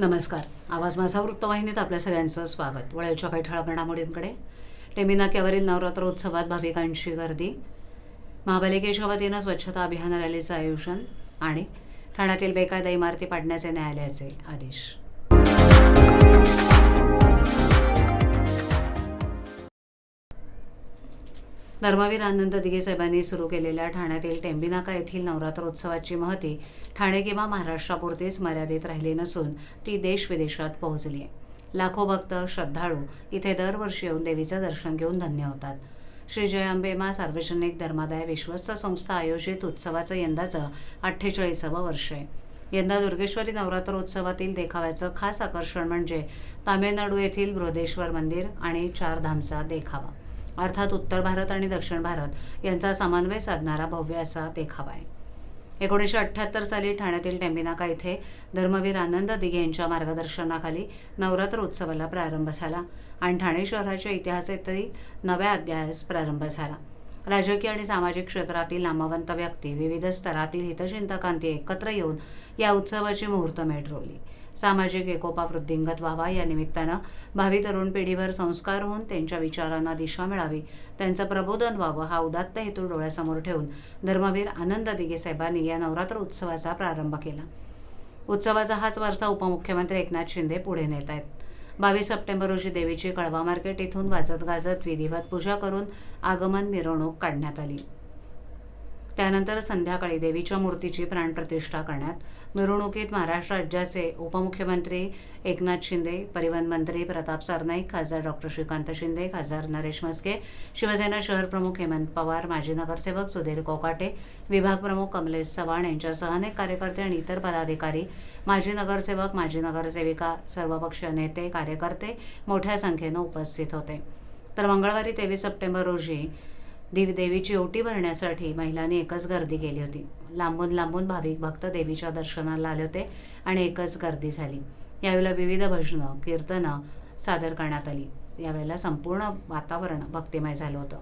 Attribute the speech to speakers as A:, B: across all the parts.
A: नमस्कार. आवाज माझा वृत्तवाहिनीत आपल्या सगळ्यांचं स्वागत. वळ्याच्या काही ठळक घडामोडींकडे टेमिनाक्यावरील नवरात्र उत्सवात भाविकांची गर्दी. महापालिकेच्या वतीनं स्वच्छता अभियान रॅलीचं आयोजन आणि ठाण्यातील बेकायदा इमारती पाडण्याचे न्यायालयाचे आदेश. धर्मवीर आनंद दिघे साहेबांनी सुरू केलेल्या ठाण्यातील टेंबिनाका येथील नवरात्रोत्सवाची महती ठाणे किंवा महाराष्ट्रापुरतीच मर्यादित राहिली नसून ती देश विदेशात पोहोचली आहे. लाखो भक्त श्रद्धाळू इथे दरवर्षी येऊन देवीचं दर्शन घेऊन धन्य होतात. श्री जय अंबेमा सार्वजनिक धर्मादाय विश्वस्त संस्था आयोजित उत्सवाचं यंदाचं अठ्ठेचाळीसावं वर्ष आहे. यंदा दुर्गेश्वरी नवरात्रोत्सवातील देखाव्याचं खास आकर्षण म्हणजे तामिळनाडू येथील बृहदेश्वर मंदिर आणि चारधामचा देखावा. अर्थात उत्तर भारत आणि दक्षिण भारत यांचा समन्वय साधणारा भव्य असा देखावा आहे. एकोणीसशे अठ्ठ्याहत्तर साली ठाण्यातील टेंबिनाका इथे धर्मवीर आनंद दिघे यांच्या मार्गदर्शनाखाली नवरात्र उत्सवाला प्रारंभ झाला आणि ठाणे शहराच्या इतिहासातही नव्या अध्यायास प्रारंभ झाला. राजकीय आणि सामाजिक क्षेत्रातील नामवंत व्यक्ती विविध स्तरातील हितचिंतकांती एकत्र येऊन या उत्सवाची मुहूर्तमेढ रोवली सामाजिक एकोपा वृद्धिंगत व्हावा या निमित्तानं भावी तरुण पिढीवर संस्कार होऊन त्यांच्या विचारांना दिशा मिळावी त्यांचं प्रबोधन व्हावं हा उदात्त हेतू डोळ्यासमोर ठेवून धर्मवीर आनंद दिघे साहेबांनी या नवरात्र उत्सवाचा प्रारंभ केला. उत्सवाचा हाच वारसा उपमुख्यमंत्री एकनाथ शिंदे पुढे नेत आहेत. बावीस सप्टेंबर रोजी देवीची कळवा मार्केट इथून वाजत गाजत विधिवत पूजा करून आगमन मिरवणूक काढण्यात आली. त्यानंतर संध्याकाळी देवीच्या मूर्तीची प्राणप्रतिष्ठा करण्यात मिरवणुकीत महाराष्ट्र राज्याचे उपमुख्यमंत्री एकनाथ शिंदे परिवहन मंत्री प्रताप सरनाईक खासदार डॉक्टर श्रीकांत शिंदे खासदार नरेश मस्के शिवसेना शहर प्रमुख हेमंत पवार माजी नगरसेवक सुधीर कोकाटे विभाग प्रमुख कमलेश चव्हाण यांच्यासह अनेक कार्यकर्ते आणि इतर पदाधिकारी माजी नगरसेवक माजी नगरसेविका सर्वपक्षीय नेते कार्यकर्ते मोठ्या संख्येनं उपस्थित होते. तर मंगळवारी तेवीस सप्टेंबर रोजी देवीदेवीची ओटी भरण्यासाठी महिलांनी एकच गर्दी केली होती. लांबून लांबून भाविक भक्त देवीच्या दर्शनाला आले होते आणि एकच गर्दी झाली. यावेळेला विविध भजनं कीर्तनं सादर करण्यात आली. यावेळेला संपूर्ण वातावरण भक्तिमय झालं होतं.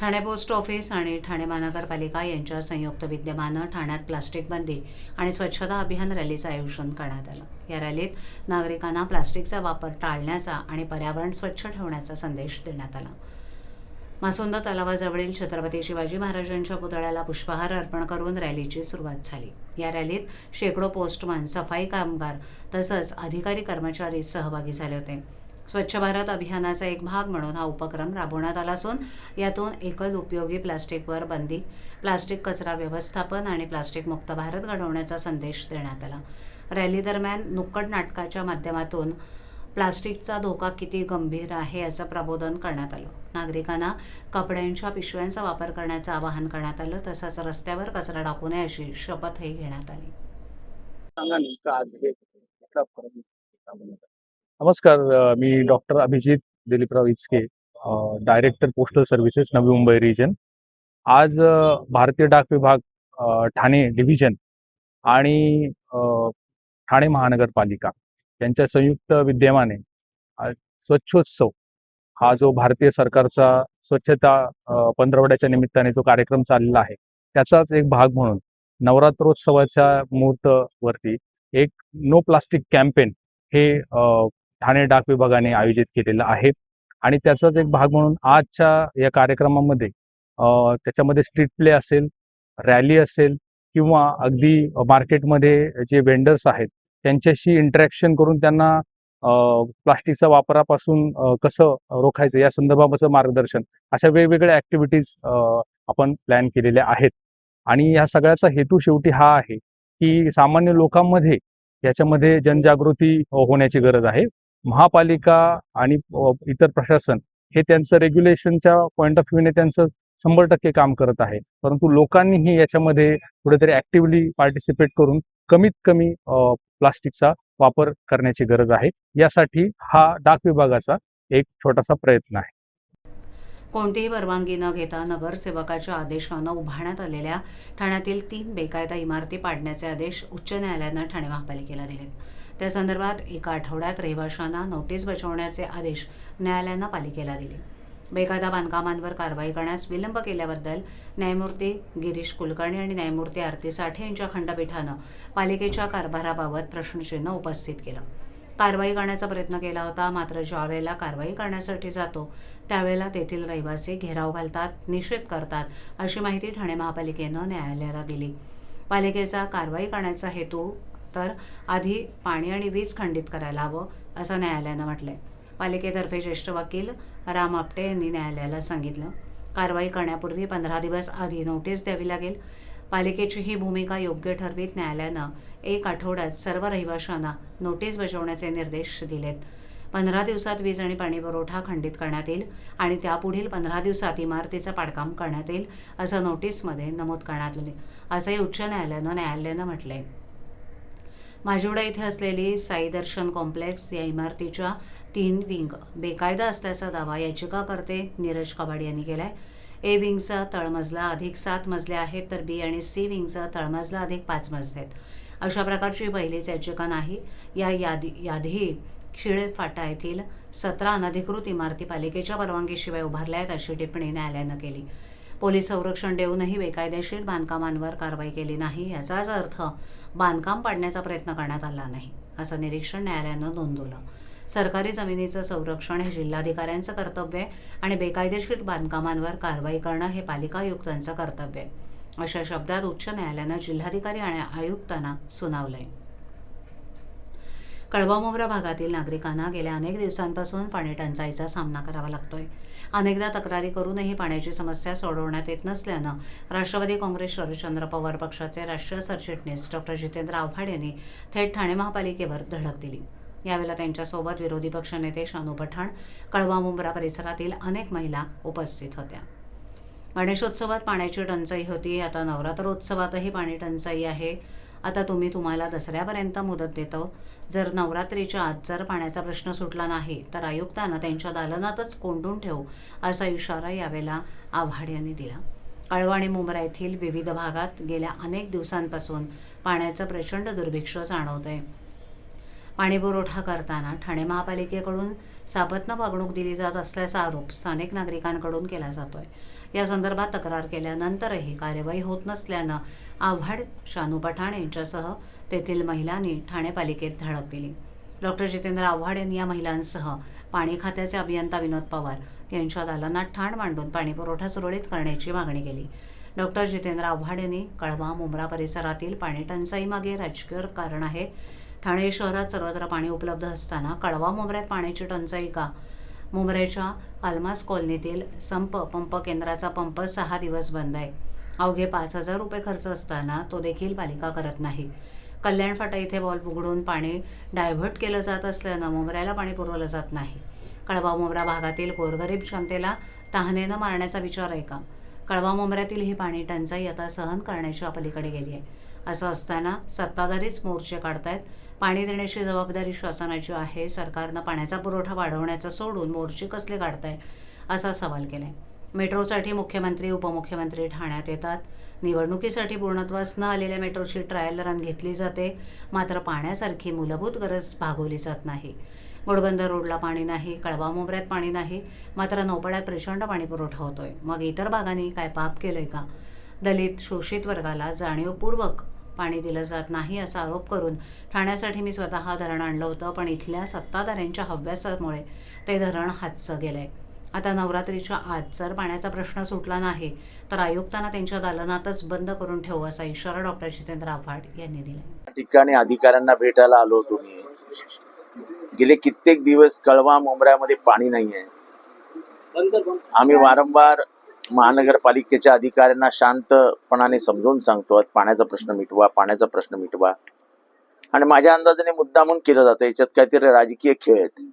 A: ठाणे पोस्ट ऑफिस आणि ठाणे महानगरपालिका यांच्या संयुक्त विद्यमानं ठाण्यात प्लास्टिक बंदी आणि स्वच्छता अभियान रॅलीचं आयोजन करण्यात आलं. या रॅलीत नागरिकांना प्लास्टिकचा वापर टाळण्याचा आणि पर्यावरण स्वच्छ ठेवण्याचा संदेश देण्यात आला. मासुंदा तलावाजवळील छत्रपती शिवाजी महाराजांच्या पुतळ्याला पुष्पहार अर्पण करून रॅलीची सुरुवात झाली. या रॅलीत शेकडो पोस्टमन सफाई कामगार तसंच अधिकारी कर्मचारी सहभागी झाले होते. स्वच्छ भारत अभियानाचा एक भाग म्हणून हा उपक्रम राबवण्यात आला असून यातून एकल उपयोगी प्लास्टिकवर बंदी प्लास्टिक कचरा व्यवस्थापन आणि प्लास्टिक मुक्त भारत घडवण्याचा संदेश देण्यात आला. रॅली दरम्यान नुक्कड नाटकाच्या माध्यमातून प्लास्टिकचा धोका किती गंभीर आहे याचं प्रबोधन करण्यात आलं. नागरिकांना कपड्यांच्या पिशव्यांचा वापर करण्याचं आवाहन करण्यात आलं तसंच रस्त्यावर कचरा टाकू नये अशी शपथही घेण्यात आली.
B: नमस्कार मी doctor Abhijit Diliprao Ichke director postal services Navi Mumbai region आज भारतीय डाक विभाग ठाणे डिव्हिजन आणि ठाणे महानगरपालिका यांच्या संयुक्त विद्यमाने स्वच्छोत्सव हा जो भारतीय सरकारचा स्वच्छता पंधरवड्याच्या निमित्ताने जो कार्यक्रम चाललेला आहे त्याचाच एक भाग म्हणून नवरात्रोत्सवाच्या मुहूर्तवरती एक नो प्लास्टिक कॅम्पेन हे ठाणे डाक विभागाने आयोजित केलेलं आहे. आणि त्याचाच एक भाग म्हणून आजच्या या कार्यक्रमामध्ये त्याच्यामध्ये स्ट्रीट प्ले असेल रॅली असेल किंवा अगदी मार्केटमध्ये जे वेंडर्स आहेत त्यांच्याशी इंटरॅक्शन करून त्यांना प्लास्टिकच्या वापरापासून कसं रोखायचं या संदर्भाचं मार्गदर्शन अशा वेगवेगळ्या ऍक्टिव्हिटीज आपण प्लॅन केलेल्या आहेत. आणि या सगळ्याचा हेतू शेवटी हा आहे की सामान्य लोकांमध्ये याच्यामध्ये जनजागृती होण्याची गरज आहे. महापालिका आणि इतर प्रशासन हे त्यांचं रेग्युलेशनच्या पॉईंट ऑफ व्ह्यूने त्यांचं शंभर टक्के काम करत आहे. परंतु लोकांनीही याच्यामध्ये कुठेतरी ऍक्टिव्हली पार्टिसिपेट करून कमीत कमी अ, प्लास्टिकचा वापर करण्याची गरज आहे. यासाठी हा डाक विभागाचा एक छोटासा प्रयत्न आहे.
A: कोणतीही परवानगी न घेता नगरसेवकाच्या आदेशानं उभारण्यात आलेल्या ठाण्यातील तीन बेकायदा इमारती पाडण्याचे आदेश उच्च न्यायालयानं ठाणे महापालिकेला दिलेत. त्या संदर्भात एका आठवड्यात रहिवाशांना नोटीस बजावण्याचे आदेश न्यायालयानं पालिकेला दिले. बेकायदा बांधकामांवर कारवाई करण्यास विलंब केल्याबद्दल न्यायमूर्ती गिरीश कुलकर्णी आणि न्यायमूर्ती आरती साठे यांच्या खंडपीठानं पालिकेच्या कारभाराबाबत प्रश्नचिन्ह उपस्थित केलं. कारवाई करण्याचा प्रयत्न केला होता मात्र ज्यावेळेला कारवाई करण्यासाठी जातो त्यावेळेला तेथील रहिवासी घेराव घालतात निषेध करतात अशी माहिती ठाणे महापालिकेनं न्यायालयाला दिली. पालिकेचा कारवाई करण्याचा हेतू तर आधी पाणी आणि वीज खंडित करायला हवं असं न्यायालयानं म्हटलंय. पालिकेतर्फे ज्येष्ठ वकील राम आपटे यांनी न्यायालयाला सांगितलं. कारवाई करण्यापूर्वी पंधरा दिवस आधी नोटीस द्यावी लागेल. पालिकेची ही भूमिका योग्य ठरवीत न्यायालयानं एक आठवड्यात सर्व रहिवाशांना नोटीस बजावण्याचे निर्देश दिलेत. पंधरा दिवसात वीज आणि पाणी पुरवठा खंडित करण्यात येईल आणि त्यापुढील पंधरा दिवसात इमारतीचं पाडकाम करण्यात येईल असं नोटीसमध्ये नमूद करण्यात आले. असंही उच्च न्यायालयानं न्यायालयानं म्हटलं आहे माजिवडा इथे असलेली साई दर्शन कॉम्प्लेक्स या इमारतीच्या तीन विंग. बेकायदा असल्याचा दावा याचिकाकर्ते नीरज कबाड यांनी केला आहे ए विंगचा तळमजला अधिक सात मजले आहेत तर बी आणि सी विंगचा तळमजला अधिक पाच मजले आहेत. अशा प्रकारची पहिलीच याचिका नाही. या यादी यादी शिळे फाटा येथील सतरा अनधिकृत इमारती पालिकेच्या परवानगीशिवाय उभारल्या आहेत अशी टिप्पणी न्यायालयानं केली. पोलीस संरक्षण देऊनही बेकायदेशीर बांधकामांवर कारवाई केली नाही याचाच अर्थ बांधकाम पाडण्याचा प्रयत्न करण्यात आला नाही असं निरीक्षण न्यायालयानं नोंदवलं. सरकारी जमिनीचं संरक्षण हे जिल्हाधिकाऱ्यांचं कर्तव्य आहे आणि बेकायदेशीर बांधकामांवर कारवाई करणं हे पालिका आयुक्तांचं कर्तव्य आहे अशा शब्दात उच्च न्यायालयानं जिल्हाधिकारी आणि आयुक्तांना सुनावलंय. कळवा भागातील नागरिकांना गेल्या अनेक दिवसांपासून पाणी टंचाईचा सामना करावा लागतोय. अनेकदा तक्रारी करूनही पाण्याची समस्या सोडवण्यात येत नसल्यानं राष्ट्रवादी काँग्रेस शरदचंद्र पवार पक्षाचे राष्ट्रीय सरचिटणीस डॉक्टर जितेंद्र आव्हाड यांनी थेट ठाणे महापालिकेवर धडक दिली. यावेळेला त्यांच्यासोबत विरोधी पक्षनेते शानू पठाण कळवा मुंब्रा परिसरातील अनेक महिला उपस्थित होत्या. गणेशोत्सवात पाण्याची टंचाई होती आता नवरात्रोत्सवातही पाणी टंचाई आहे. आता तुम्ही तुम्हाला दसऱ्यापर्यंत मुदत देतो. जर नवरात्रीच्या आत जर पाण्याचा प्रश्न सुटला नाही तर आयुक्तांना त्यांच्या दालनातच कोंडून ठेवू असा इशारा यावेळेला आव्हाड यांनी दिला. कळवा आणि मुंब्रा येथील विविध भागात गेल्या अनेक दिवसांपासून पाण्याचं प्रचंड दुर्भिक्ष जाणवतंय. पाणी पुरवठा करताना ठाणे महापालिकेकडून सापत्न वागणूक दिली जात असल्याचा आरोप स्थानिक नागरिकांकडून केला जातोय. या संदर्भात तक्रार केल्यानंतरही कार्यवाही होत नसल्यानं आव्हाड शानू पठाण यांच्यासह तेथील महिलांनी ठाणे पालिकेत धडक दिली. डॉक्टर जितेंद्र आव्हाड यांनी या महिलांसह पाणी खात्याचे अभियंता विनोद पवार यांच्या दालनात ठाण मांडून पाणी पुरवठा सुरळीत करण्याची मागणी केली. डॉक्टर जितेंद्र आव्हाड यांनी कळवा मुंब्रा परिसरातील पाणी टंचाईमागे राजकीय कारण आहे. ठाणे शहरात सर्वत्र पाणी उपलब्ध असताना कळवा मुंब्र्यात पाण्याची टंचाई का? मुंबईच्या आलमास कॉलनीतील संप पंप केंद्राचा पंप सहा दिवस बंद आहे. अवघे पाच हजार रुपये खर्च असताना तो देखील पालिका करत नाही. कल्याण फाटा इथे बॉल्ब उघडून पाणी डायव्हर्ट केलं जात असल्यानं मुंबऱ्याला पाणी पुरवलं जात नाही. कळवा मुंबरा भागातील गोरगरीब जनतेला तहानेनं मारण्याचा विचार आहे का? कळवा मुंबऱ्यातील ही पाणी टंचाई आता सहन करण्याच्या पलीकडे गेली आहे. असं असताना सत्ताधारीच मोर्चे काढतायत पाणी देण्याची जबाबदारी श्वासनाची आहे. सरकारनं पाण्याचा पुरवठा वाढवण्याचा सोडून मोर्चे कसले काढताय असा सवाल केलाय. मेट्रोसाठी मुख्यमंत्री उपमुख्यमंत्री ठाण्यात येतात. निवडणुकीसाठी पूर्णत्वास न आलेल्या मेट्रोची ट्रायल रन घेतली जाते. मात्र पाण्यासारखी मूलभूत गरज भागवली जात नाही. गोडबंदर रोडला पाणी नाही कळवा मोबऱ्यात पाणी नाही. मात्र नौपाड्यात प्रचंड पाणी पुरवठा होतोय. मग इतर भागांनी काय पाप केलंय का? दलित शोषित वर्गाला जाणीवपूर्वक पाणी दिलं जात नाही असा आरोप करून ठाण्यासाठी मी स्वतः धरण आणलं होतं पण इथल्या सत्ताधाऱ्यांच्या हव्यासामुळे ते धरण हातचं गेलंय. आता नवरात्रीच्या आत जर पाण्याचा प्रश्न सुटला नाही तर आयुक्तांना त्यांच्या दालनातच बंद करून ठेवू असा इशारा डॉक्टर जितेंद्र आव्हाड यांनी दिला
C: या ठिकाणी अधिकाऱ्यांना भेटायला आलो होतो मी. गेले कित्येक दिवस कळवा मुंबऱ्यामध्ये पाणी नाही आहे आम्ही वारंवार महानगरपालिकेच्या अधिकाऱ्यांना शांतपणाने समजून सांगतो. पाण्याचा प्रश्न मिटवा पाण्याचा प्रश्न मिटवा. आणि माझ्या अंदाजाने मुद्दामून केलं जातं. याच्यात काहीतरी राजकीय खेळ आहेत.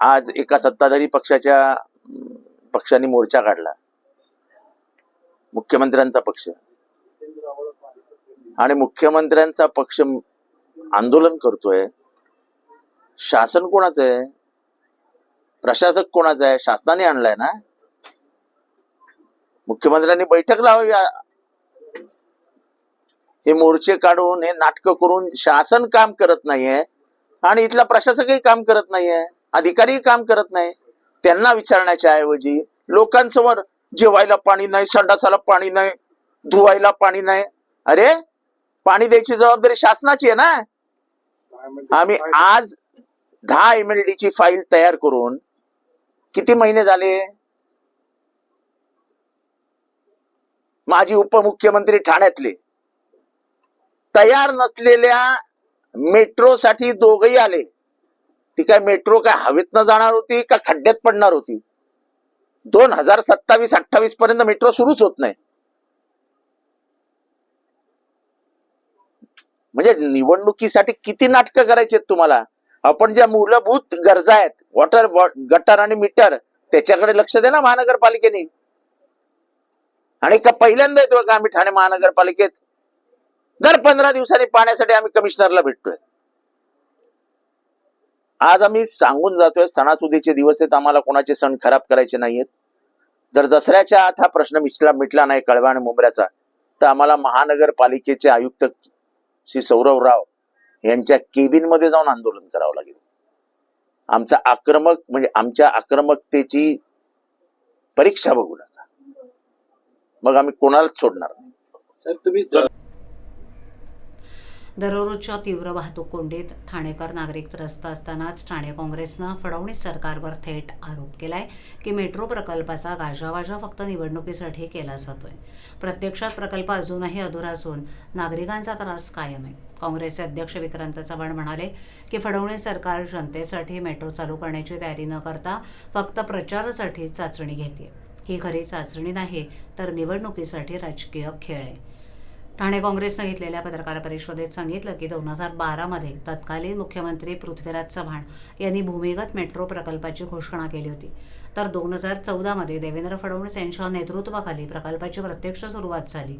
C: आज एका सत्ताधारी पक्षाच्या पक्षाने मोर्चा काढला. मुख्यमंत्र्यांचा पक्ष. आणि मुख्यमंत्र्यांचा पक्ष आंदोलन करतोय. शासन कोणाचं आहे? प्रशासक कोणाचं आहे? शासनाने आणलाय ना? मुख्यमंत्र्यांनी बैठक लावावी. हे मोर्चे काढून हे नाटक करून शासन काम करत नाहीये आणि इथला प्रशासकही काम करत नाहीये अधिकारीही काम करत नाही. त्यांना विचारण्याच्या ऐवजी लोकांसमोर जेवायला पाणी नाही संडासाला पाणी नाही धुवायला पाणी नाही. अरे पाणी द्यायची जबाबदारी शासनाची आहे ना? आम्ही आज दहा एम एल डी ची फाईल तयार करून किती महिने झाले? माजी उपमुख्यमंत्री ठाण्यातले. तयार नसलेल्या मेट्रोसाठी दोघही आले. ती काय मेट्रो काय हवेतनं जाणार होती का खड्ड्यात पडणार होती? दोन हजार सत्तावीस अठ्ठावीस पर्यंत मेट्रो सुरूच होत नाही. म्हणजे निवडणुकीसाठी किती नाटकं करायची आहेत तुम्हाला? आपण ज्या मूलभूत गरजा आहेत वॉटर गटर आणि मीटर त्याच्याकडे लक्ष दे ना महानगरपालिकेने. आणि का पहिल्यांदा येतोय का आम्ही ठाणे महानगरपालिकेत? दर पंधरा दिवसांनी पाण्यासाठी आम्ही कमिशनरला भेटतोय. आज आम्ही सांगून जातोय सणासुदीचे दिवस आहेत आम्हाला कोणाचे सण खराब करायचे नाहीयेत. जर दसऱ्याच्या आत हा प्रश्न मिटला मिटला नाही कळवा आणि मुंबऱ्याचा तर आम्हाला महानगरपालिकेचे आयुक्त श्री सौरव राव यांच्या केबिनमध्ये जाऊन आंदोलन करावं लागेल. आमचा आक्रमक म्हणजे आमच्या आक्रमकतेची परीक्षा बघून. मग आम्ही कोणालाच सोडणार नाही.
D: साहेब तुम्ही
A: दररोजच्या तीव्र वाहतूक कोंडीत ठाणेकर नागरिक त्रस्त असतानाच ठाणे काँग्रेसनं फडणवीस सरकारवर थेट आरोप केलाय की मेट्रो प्रकल्पाचा गाजावाजा फक्त निवडणुकीसाठी केला जातोय. प्रत्यक्षात प्रकल्प अजूनही अधुरा असून नागरिकांचा त्रास कायम आहे. काँग्रेसचे अध्यक्ष विक्रांत चव्हाण म्हणाले की फडणवीस सरकार जनतेसाठी मेट्रो चालू करण्याची तयारी न करता फक्त प्रचारासाठी चाचणी घेते ही खरी चाचणी नाही तर निवडणुकीसाठी राजकीय खेळ आहे. ठाणे काँग्रेसनं घेतलेल्या पत्रकार परिषदेत सांगितलं की दोन हजार बारामध्ये तत्कालीन मुख्यमंत्री पृथ्वीराज चव्हाण यांनी भूमिगत मेट्रो प्रकल्पाची घोषणा केली होती. तर दोन हजार चौदामध्ये देवेंद्र फडणवीस यांच्या नेतृत्वाखाली प्रकल्पाची प्रत्यक्ष सुरुवात झाली.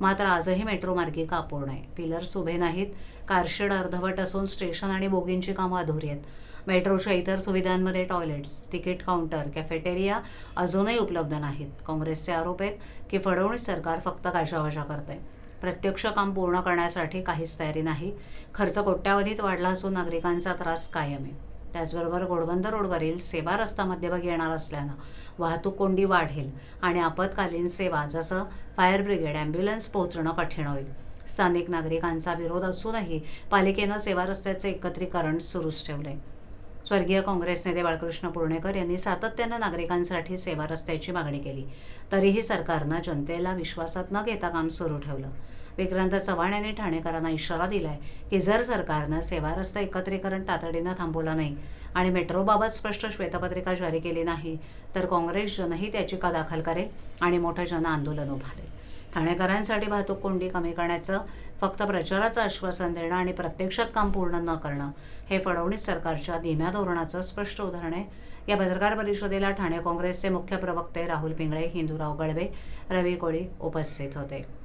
A: मात्र आजही मेट्रो मार्गिका अपूर्ण आहे पिलर्स उभे नाहीत. कारशेड अर्धवट असून स्टेशन आणि बोगींची कामं अधुरी आहेत. मेट्रोच्या इतर सुविधांमध्ये टॉयलेट्स तिकीट काउंटर कॅफेटेरिया अजूनही उपलब्ध नाहीत. काँग्रेसचे आरोप आहेत की फडणवीस सरकार फक्त काशावाशा करते आहे प्रत्यक्ष काम पूर्ण करण्यासाठी काहीच तयारी नाही. खर्च कोट्यावधीत वाढला असून नागरिकांचा त्रास कायम आहे. त्याचबरोबर घोडबंद रोडवरील सेवा रस्ता मध्यभागी येणार असल्यानं वाहतूक कोंडी वाढेल आणि आपत्कालीन सेवा जसं फायर ब्रिगेड ॲम्ब्युलन्स पोहोचणं कठीण होईल. स्थानिक नागरिकांचा विरोध असूनही पालिकेनं सेवा रस्त्याचं एकत्रीकरण सुरूच ठेवलं आहे स्वर्गीय काँग्रेस नेते बाळकृष्ण पुर्णेकर यांनी सातत्यानं नागरिकांसाठी सेवा रस्त्याची मागणी केली. तरीही सरकारनं जनतेला विश्वासात न घेता काम सुरू ठेवलं. विक्रांत चव्हाण यांनी ठाणेकरांना इशारा दिलाय की जर सरकारनं सेवा रस्ता एकत्रीकरण तातडीनं थांबवलं नाही आणि मेट्रोबाबत स्पष्ट श्वेतपत्रिका जारी केली नाही तर काँग्रेस जनही त्याची का दाखल करेल आणि मोठं जन आंदोलन उभारेल? ठाणेकरांसाठी वाहतूक कोंडी कमी करण्याचं फक्त प्रचाराचं आश्वासन देणं आणि प्रत्यक्षात काम पूर्ण न करणं हे फडणवीस सरकारच्या धीम्या धोरणाचं स्पष्ट उदाहरण आहे. या पत्रकार परिषदेला ठाणे काँग्रेसचे मुख्य प्रवक्ते राहुल पिंगळे हिंदूराव गळवे रवी कोळी उपस्थित होते.